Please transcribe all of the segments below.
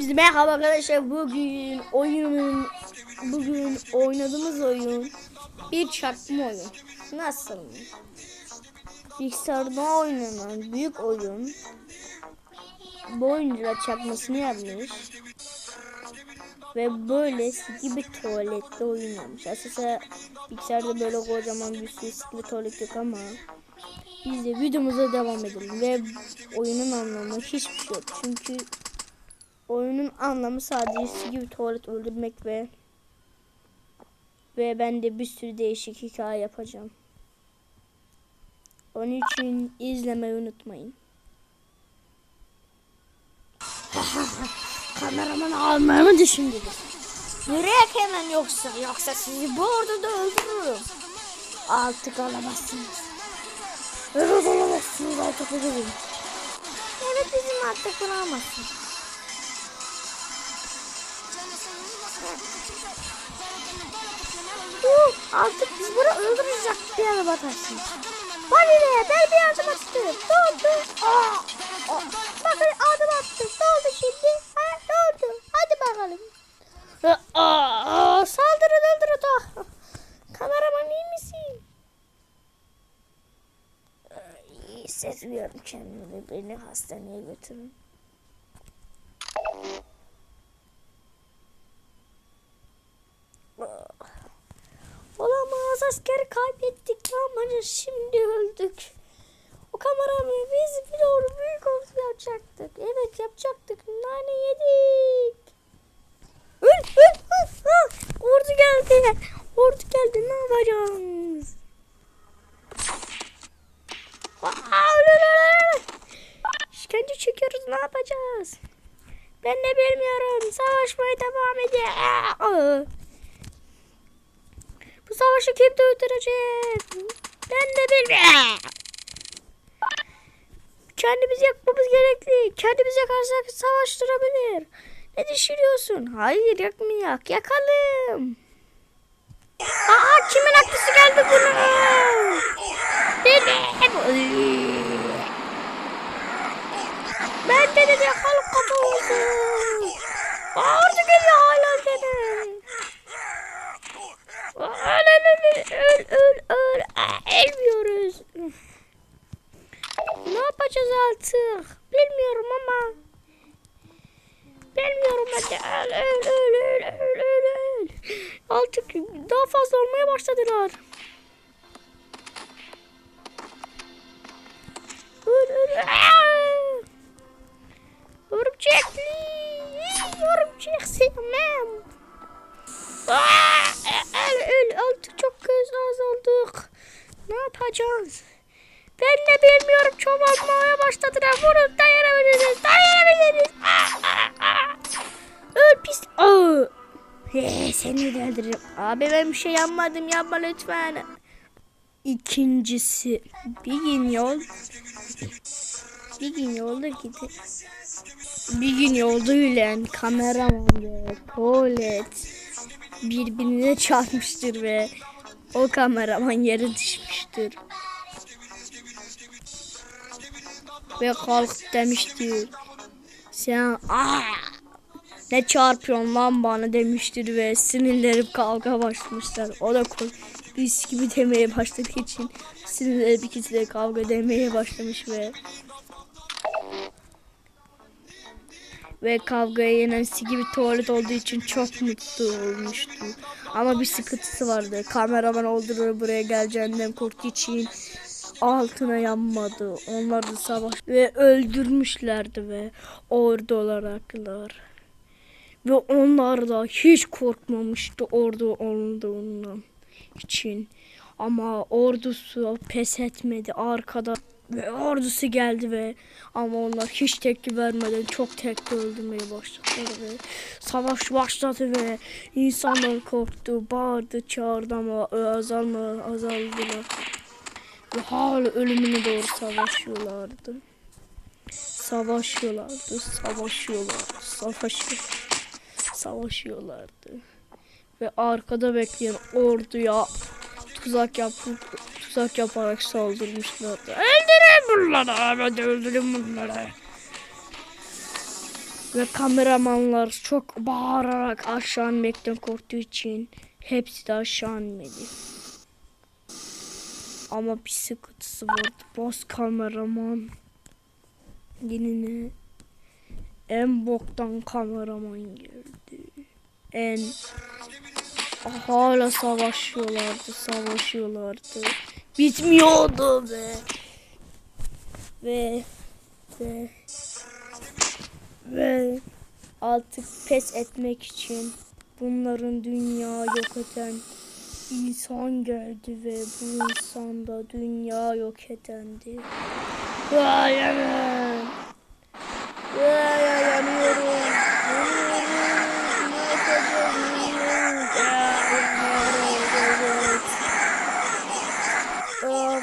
Hepinize merhaba arkadaşlar. Bugün oyunun bugün oynadığımız oyun bir çarpma oyun. Nasıl? Bilgisayarda oynanan büyük oyun. Bu oyuncular çarpmasını yapmış. Ve böyle gibi tuvalette oyun yapmış. Aslında bilgisayarda böyle kocaman bir sürü gibi tuvalet yok ama biz de videomuza devam edelim. Ve oyunun anlamı hiçbir şey yok. Çünkü Oyunun anlamı sadece gibi tuvalet öldürmek ve ve ben de bir sürü değişik hikaye yapacağım. Onun için izlemeyi unutmayın. Kameraman almayı mı düşündünüz? Yürüyek hemen yoksa yoksa sizi bu orada öldürürüm. Artık alamazsınız. Evet alamazsınız artık öldürürüm. Evet bizim artık alamazsınız. Uh, artık biz bunu öldürecek bir yana batarsın. Valide ben bir yardım attım. Ne oldu? Aa, aa. Bakın adım attım. Ne oldu şimdi? Ha, ne oldu? Hadi bakalım. Aa, aa, saldırın öldürün da. Kameraman iyi misin? İyi hissetmiyorum kendimi. Beni hastaneye götürün. Kaybettik ama şimdi öldük. O kameramı biz bir doğru büyük olsun yapacaktık. Evet yapacaktık. Nane yedik. Öl öl öl. Ha, ordu geldi. Ordu geldi ne yapacağız? Aa, öl, öl. İşkence çekiyoruz ne yapacağız? Ben de bilmiyorum. Savaşmaya devam ediyor. Savaşı kim dövdürecek? Ben de bilmiyorum. Kendimizi yakmamız gerekli. Kendimizi yakarsak savaştırabilir. Ne düşünüyorsun? Hayır yakmayak. Yakalım. Aa kimin aklısı geldi bunu? Benim. Ben de de yakalım kafamızı. Aa orada geliyor hala gene. Öl öl öl öl öl Ölmüyoruz. Ne yapacağız artık? Bilmiyorum ama. Bilmiyorum hadi öl öl öl öl öl öl öl. Artık daha fazla olmaya başladılar. Öl öl. Örümcekli. Örümcek sevmem. Öl öl artık çok göz azaldık. Ne yapacağız? Ben de bilmiyorum çoğalmaya başladılar. Vurun dayanabiliriz. Dayanabiliriz. Öl pis. Aa. He, seni de öldürürüm. Abi ben bir şey yapmadım yapma lütfen. İkincisi bir gün yol bir gün yolda gidip bir gün yolda yürüyen kameraman ve tuvalet birbirine çarpmıştır ve o kameraman yere düşmüştür. Ve kalkıp demiştir. Sen ne çarpıyorsun lan bana demiştir ve sinirlenip kavga başlamışlar. O da biz gibi demeye başladığı için sinirlenip ikisi de kavga demeye başlamış ve ve kavgaya yenen gibi tuvalet olduğu için çok mutlu olmuştu. Ama bir sıkıntısı vardı. Kameraman olduğunu buraya geleceğinden korktuğu için altına yanmadı. Onlar da savaş ve öldürmüşlerdi ve ordu olaraklar. Ve onlar da hiç korkmamıştı ordu olduğundan için. Ama ordusu pes etmedi arkada ve ordusu geldi ve ama onlar hiç tepki vermeden çok tek öldürmeye başladılar ve savaş başladı ve insanlar korktu, bağırdı, çağırdı ama azalma azaldılar. Ve hala ölümüne doğru savaşıyorlardı. Savaşıyorlardı, savaşıyorlardı, savaşıyorlardı, savaşıyorlardı. Ve arkada bekleyen orduya tuzak yapıp tuzak yaparak saldırmışlardı. Öldürün bunları. De öldürün bunları. Ve kameramanlar çok bağırarak aşağı inmekten korktuğu için hepsi de aşağı inmedi. Ama bir sıkıntısı vardı. Boz kameraman yine en boktan kameraman geldi. En hala savaşıyorlardı, savaşıyorlardı. Bitmiyordu be. Ve ve ve artık pes etmek için bunların dünya yok eden insan geldi ve bu insan da dünya yok edendi. Vay yanıyorum. Vay yanıyorum.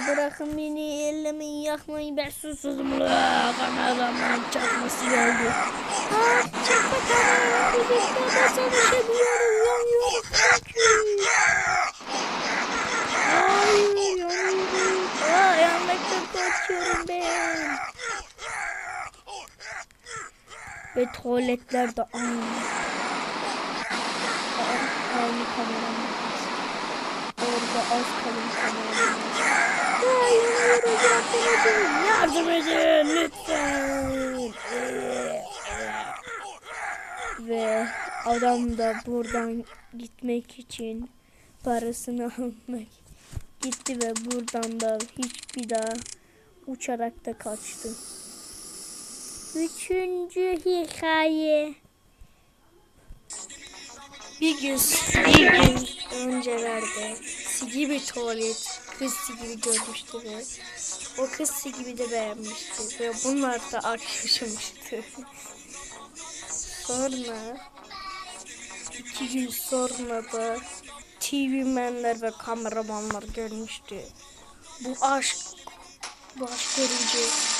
Bırakın beni ellemeyi yakmayı ben susuzum. Kameraman çakması geldi. Aa, çakma kameraman birlikte ben çalışamıyorum. Yanıyorum çünkü. Hayır yanıyorum. Aa, yanmaktan korkuyorum ben. Ve tuvaletler de aynı. Aynı kameraman. Orada az kalın kameraman. Aa, yanıyorum yardım edin. Yardım edin lütfen. Ve adam da buradan gitmek için parasını almak gitti ve buradan da hiçbir daha uçarak da kaçtı. Üçüncü hikaye. Bir gün, bir gün öncelerde Sigi bir tuvalet kız Sigi'yi görmüştü ve o kız Sigi'yi de beğenmişti ve bunlar da arkadaşmıştı. sonra iki gün sonra da TV menler ve kameramanlar görmüştü. Bu aşk görünce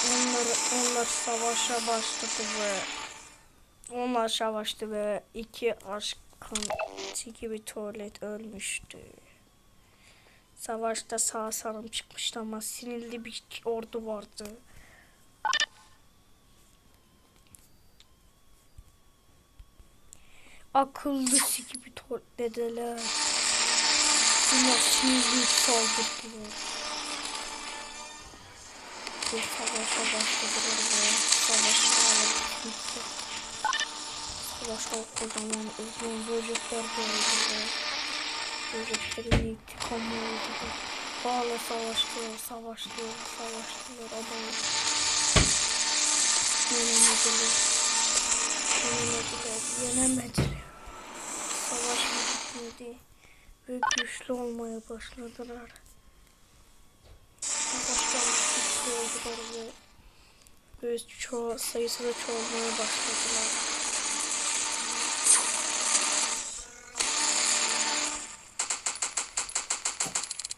onları, onlar savaşa başladı ve onlar savaştı ve iki aşkın iki bir tuvalet ölmüştü. Savaşta sağ salim çıkmıştı ama sinirli bir ordu vardı. Akıllı gibi. Bunlar sinirli saldırdılar. Bir savaşa başladılar ve savaşlarla bitti. Savaşta kocaman uzun böcekler ve böceklerin intikamı oldu. Hala savaştılar, savaştılar, savaştılar ama yenemediler. Yenemediler, yenemediler. Savaş bitmedi ve güçlü olmaya başladılar. Ve ve ço sayısı da çoğalmaya başladılar.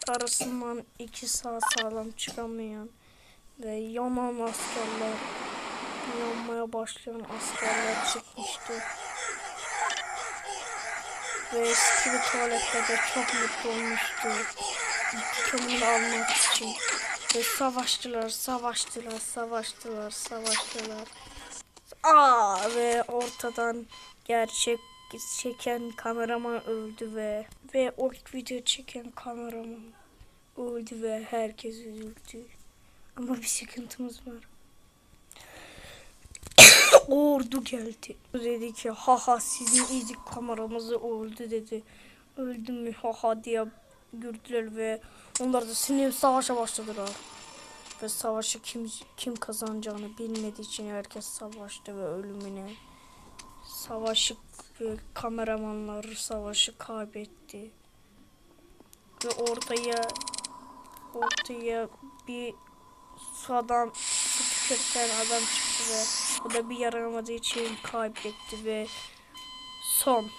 Arasından iki sağ sağlam çıkamayan ve yanan askerler, yanmaya başlayan askerler çıkmıştı. Ve eski bir tuvaletlerde çok mutlu olmuştu. İntikamını almak için. Ve savaştılar, savaştılar, savaştılar, savaştılar. Aa ve ortadan gerçek çeken kameraman öldü ve ve o video çeken kameraman öldü ve herkes üzüldü. Ama bir sıkıntımız var. Ordu geldi. Dedi ki haha sizin izik kameramızı öldü dedi. Öldü mü haha diye güldüler ve onlar da sinir savaşa başladılar. Ve savaşı kim kim kazanacağını bilmediği için herkes savaştı ve ölümüne savaşı ve kameramanlar savaşı kaybetti. Ve ortaya ortaya bir su adam su tüketen adam çıktı ve o da bir yaramadığı için kaybetti ve son